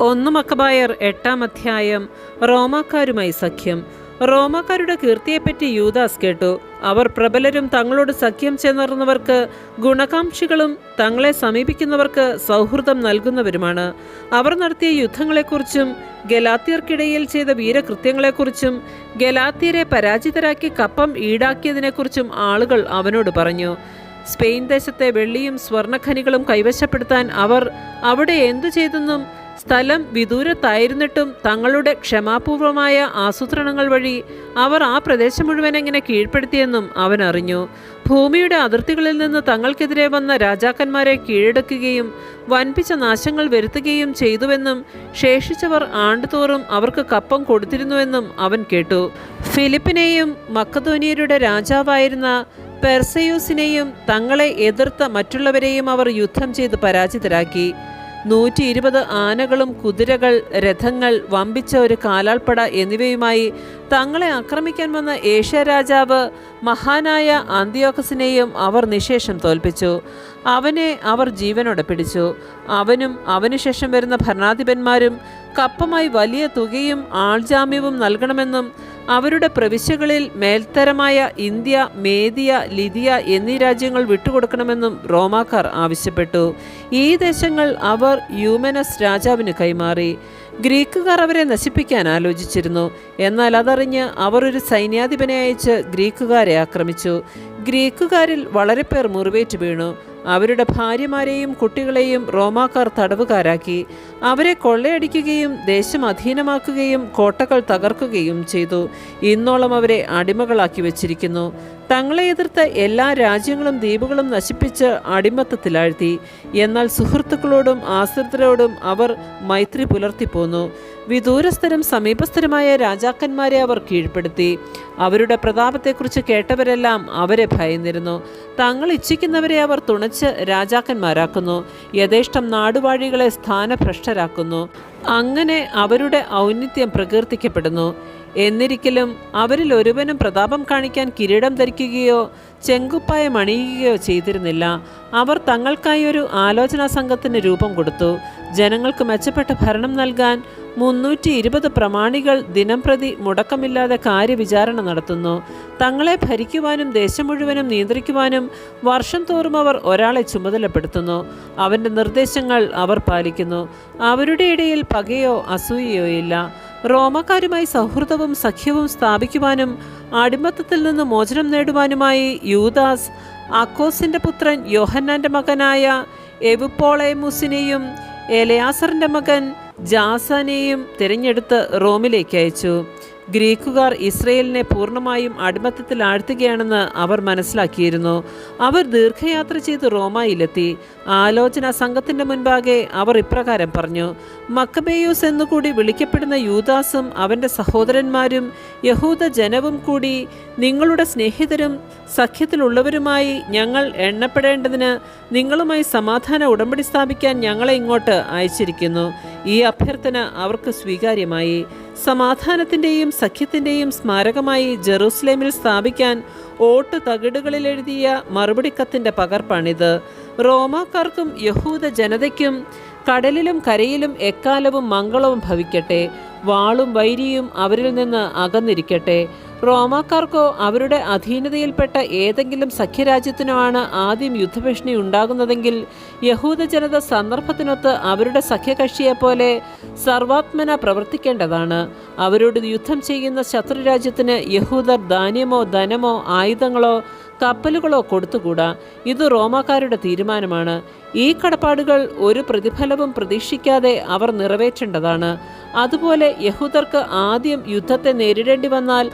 ഒന്ന് മക്കബായർ എട്ടാം അധ്യായം റോമാക്കാരുമായി സഖ്യം. റോമാക്കാരുടെ കീർത്തിയെപ്പറ്റി യൂദാസ് കേട്ടു. അവർ പ്രബലരും തങ്ങളോട് സഖ്യം ചേർന്നവർക്ക് ഗുണകാംക്ഷികളും തങ്ങളെ സമീപിക്കുന്നവർക്ക് സൗഹൃദം നൽകുന്നവരുമാണ്. അവർ നടത്തിയ യുദ്ധങ്ങളെക്കുറിച്ചും ഗലാത്തിയർക്കിടയിൽ ചെയ്ത വീരകൃത്യങ്ങളെക്കുറിച്ചും ഗലാത്തിയരെ പരാജിതരാക്കി കപ്പം ഈടാക്കിയതിനെക്കുറിച്ചും ആളുകൾ അവനോട് പറഞ്ഞു. സ്പെയിൻ ദേശത്തെ വെള്ളിയും സ്വർണഖനികളും കൈവശപ്പെടുത്താൻ അവർ അവിടെ എന്തു ചെയ്തെന്നും സ്ഥലം വിദൂരത്തായിരുന്നിട്ടും തങ്ങളുടെ ക്ഷമാപൂർവമായ ആസൂത്രണങ്ങൾ വഴി അവർ ആ പ്രദേശം മുഴുവൻ എങ്ങനെ കീഴ്പ്പെടുത്തിയെന്നും അവൻ അറിഞ്ഞു ഭൂമിയുടെ അതിർത്തികളിൽ നിന്ന് തങ്ങൾക്കെതിരെ വന്ന രാജാക്കന്മാരെ കീഴടക്കുകയും വൻപിച്ച നാശങ്ങൾ വരുത്തുകയും ചെയ്തുവെന്നും ശേഷിച്ചവർ ആണ്ടുതോറും അവർക്ക് കപ്പം കൊടുത്തിരുന്നുവെന്നും അവൻ കേട്ടു. ഫിലിപ്പിനെയും മക്കധോനിയരുടെ രാജാവായിരുന്ന പെർസയൂസിനെയും തങ്ങളെ എതിർത്ത മറ്റുള്ളവരെയും അവർ യുദ്ധം ചെയ്ത് പരാജിതരാക്കി. നൂറ്റി ഇരുപത് ആനകളും കുതിരകൾ രഥങ്ങൾ വമ്പിച്ച ഒരു കാലാൾപ്പട എന്നിവയുമായി തങ്ങളെ ആക്രമിക്കാൻ വന്ന ഏഷ്യ രാജാവ് മഹാനായ അന്തിയോക്കസിനെയും അവർ നിശേഷം തോൽപ്പിച്ചു. അവനെ അവർ ജീവനോടെ പിടിച്ചു. അവനും അവനുശേഷം വരുന്ന ഭരണാധിപന്മാരും കപ്പമായി വലിയ തുകയും ആൾജാമ്യവും നൽകണമെന്നും അവരുടെ പ്രവിശ്യകളിൽ മേൽത്തരമായ ഇന്ത്യ മേദിയ ലിതിയ എന്നീ രാജ്യങ്ങൾ വിട്ടുകൊടുക്കണമെന്നും റോമാക്കാർ ആവശ്യപ്പെട്ടു. ഈ ദേശങ്ങൾ അവർ യൂമനസ് രാജാവിന് കൈമാറി. ഗ്രീക്കുകാർ അവരെ നശിപ്പിക്കാൻ ആലോചിച്ചിരുന്നു. എന്നാൽ അതറിഞ്ഞ് അവർ ഒരു സൈന്യാധിപനെ അയച്ച് ഗ്രീക്കുകാരെ ആക്രമിച്ചു. ഗ്രീക്കുകാരിൽ വളരെ പേർ മുറിവേറ്റ് വീണു. അവരുടെ ഭാര്യമാരെയും കുട്ടികളെയും റോമാക്കാർ തടവുകാരാക്കി. അവരെ കൊള്ളയടിക്കുകയും ദേശം അധീനമാക്കുകയും കോട്ടകൾ തകർക്കുകയും ചെയ്തു. ഇന്നോളം അവരെ അടിമകളാക്കി വച്ചിരിക്കുന്നു. തങ്ങളെ എതിർത്ത എല്ലാ രാജ്യങ്ങളും ദ്വീപുകളും നശിപ്പിച്ച് അടിമത്തത്തിലാഴ്ത്തി. എന്നാൽ സുഹൃത്തുക്കളോടും ആശ്രിതരോടും അവർ മൈത്രി പുലർത്തിപ്പോന്നു. വിദൂരസ്ഥരും സമീപസ്ഥരുമായ രാജാക്കന്മാരെ അവർ കീഴ്പ്പെടുത്തി. അവരുടെ പ്രതാപത്തെക്കുറിച്ച് കേട്ടവരെല്ലാം അവരെ ഭയന്നിരുന്നു. തങ്ങൾ ഇച്ഛിക്കുന്നവരെ അവർ തുണച്ച് രാജാക്കന്മാരാക്കുന്നു. യഥേഷ്ടം നാടുവാഴികളെ സ്ഥാനഭ്രഷ്ടരാക്കുന്നു. അങ്ങനെ അവരുടെ ഔന്നിത്യം പ്രകീർത്തിക്കപ്പെടുന്നു. എന്നിരിക്കലും അവരിൽ ഒരുവനും പ്രതാപം കാണിക്കാൻ കിരീടം ധരിക്കുകയോ ചെങ്കുപ്പായം അണിയുകയോ ചെയ്തിരുന്നില്ല. അവർ തങ്ങൾക്കായി ഒരു ആലോചനാ സംഘത്തിന് രൂപം കൊടുത്തു. ജനങ്ങൾക്ക് മെച്ചപ്പെട്ട ഭരണം നൽകാൻ മുന്നൂറ്റി ഇരുപത് പ്രമാണികൾ ദിനംപ്രതി മുടക്കമില്ലാതെ കാര്യവിചാരണ നടത്തുന്നു. തങ്ങളെ ഭരിക്കുവാനും ദേശം മുഴുവനും നിയന്ത്രിക്കുവാനും വർഷം തോറും അവർ ഒരാളെ ചുമതലപ്പെടുത്തുന്നു. അവന്റെ നിർദ്ദേശങ്ങൾ അവർ പാലിക്കുന്നു. അവരുടെ ഇടയിൽ പകയോ അസൂയയോ ഇല്ല. റോമക്കാരുമായി സൗഹൃദവും സഖ്യവും സ്ഥാപിക്കുവാനും അടിമത്തത്തിൽ നിന്ന് മോചനം നേടുവാനുമായി യൂദാസ് അക്കോസിന്റെ പുത്രൻ യോഹന്നാന്റെ മകനായ എവുപ്പോളേമുസിനെയും എലയാസറിന്റെ മകൻ ജാസനെയും തിരഞ്ഞെടുത്ത് റോമിലേക്ക് അയച്ചു. ഗ്രീക്കുകാർ ഇസ്രയേലിനെ പൂർണമായും അടിമത്തത്തിൽ ആഴ്ത്തുകയാണെന്ന് അവർ മനസ്സിലാക്കിയിരുന്നു. അവർ ദീർഘയാത്ര ചെയ്ത് റോമായിലെത്തി. ആലോചന സംഘത്തിന്റെ മുൻപാകെ അവർ ഇപ്രകാരം പറഞ്ഞു മക്കബേയൂസ് എന്നുകൂടി വിളിക്കപ്പെടുന്ന യൂദാസും അവന്റെ സഹോദരന്മാരും യഹൂദ ജനവും കൂടി നിങ്ങളുടെ സ്നേഹിതരും സഖ്യത്തിലുള്ളവരുമായി ഞങ്ങൾ എണ്ണപ്പെടേണ്ടതിന് നിങ്ങളുമായി സമാധാന ഉടമ്പടി സ്ഥാപിക്കാൻ ഞങ്ങളെ ഇങ്ങോട്ട് അയച്ചിരിക്കുന്നു. ഈ അഭ്യർത്ഥന അവർക്ക് സ്വീകാര്യമായി. സമാധാനത്തിന്റെയും സഖ്യത്തിന്റെയും സ്മാരകമായി ജെറൂസലേമിൽ സ്ഥാപിക്കാൻ ഓട്ട് തകിടുകളിൽ എഴുതിയ മറുപടി കത്തിന്റെ പകർപ്പാണിത്. റോമാക്കാർക്കും യഹൂദ ജനതയ്ക്കും കടലിലും കരയിലും എക്കാലവും മംഗളവും ഭവിക്കട്ടെ. വാളും വൈരിയും അവരിൽ നിന്ന് അകന്നിരിക്കട്ടെ. റോമാക്കാർക്കോ അവരുടെ അധീനതയിൽപ്പെട്ട ഏതെങ്കിലും സഖ്യരാജ്യത്തിനോ ആണ് ആദ്യം യുദ്ധഭീഷണി ഉണ്ടാകുന്നതെങ്കിൽ യഹൂദ ജനത സന്ദർഭത്തിനൊത്ത് അവരുടെ സഖ്യകക്ഷിയെപ്പോലെ സർവാത്മന പ്രവർത്തിക്കേണ്ടതാണ്. അവരോട് യുദ്ധം ചെയ്യുന്ന ശത്രുരാജ്യത്തിന് യഹൂദർ ധാന്യമോ ധനമോ ആയുധങ്ങളോ കപ്പലുകളോ കൊടുത്തുകൂടാ? ഇത് റോമാക്കാരുടെ തീരുമാനമാണ്. ഈ കടപ്പാടുകൾ ഒരു പ്രതിഫലവും പ്രതീക്ഷിക്കാതെ അവർ നിറവേറ്റേണ്ടതാണ്. അതുപോലെ യഹൂദർക്ക് ആദ്യം യുദ്ധത്തെ നേരിടേണ്ടി വന്നാൽ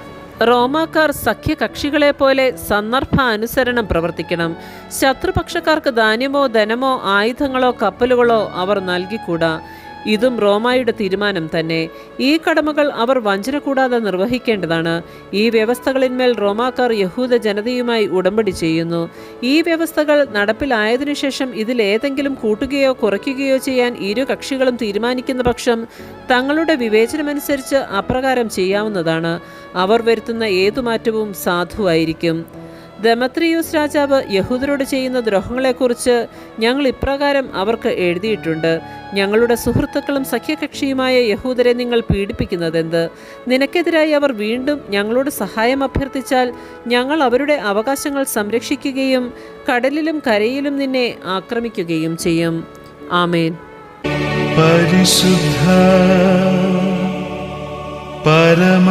റോമാക്കാർ സഖ്യകക്ഷികളെ പോലെ സന്ദർഭാനുസരണം പ്രവർത്തിക്കണം. ശത്രുപക്ഷക്കാർക്ക് ധാന്യമോ ധനമോ ആയുധങ്ങളോ കപ്പലുകളോ അവർ നൽകിക്കൂടാ. ഇതും റോമായുടെ തീരുമാനം തന്നെ. ഈ കടമകൾ അവർ വഞ്ചന കൂടാതെ നിർവഹിക്കേണ്ടതാണ്. ഈ വ്യവസ്ഥകളിന്മേൽ റോമാക്കാർ യഹൂദ ജനതയുമായി ഉടമ്പടി ചെയ്യുന്നു. ഈ വ്യവസ്ഥകൾ നടപ്പിലായതിനു ശേഷം ഇതിലേതെങ്കിലും കൂട്ടുകയോ കുറയ്ക്കുകയോ ചെയ്യാൻ ഇരു കക്ഷികളും തീരുമാനിക്കുന്ന പക്ഷം തങ്ങളുടെ വിവേചനമനുസരിച്ച് അപ്രകാരം ചെയ്യാവുന്നതാണ്. അവർ വരുത്തുന്ന ഏതു മാറ്റവും സാധുവായിരിക്കും. ദമത്രിയൂസ് രാജാവ് യഹൂദരോട് ചെയ്യുന്ന ദ്രോഹങ്ങളെക്കുറിച്ച് ഞങ്ങൾ ഇപ്രകാരം അവർക്ക് എഴുതിയിട്ടുണ്ട്. ഞങ്ങളുടെ സുഹൃത്തുക്കളും സഖ്യകക്ഷിയുമായ യഹൂദരെ നിങ്ങൾ പീഡിപ്പിക്കുന്നതെന്ത്? നിനക്കെതിരായി അവർ വീണ്ടും ഞങ്ങളോട് സഹായം അഭ്യർത്ഥിച്ചാൽ ഞങ്ങൾ അവരുടെ അവകാശങ്ങൾ സംരക്ഷിക്കുകയും കടലിലും കരയിലും നിന്നെ ആക്രമിക്കുകയും ചെയ്യും. ആമേൻ. പരിശുദ്ധ പരമ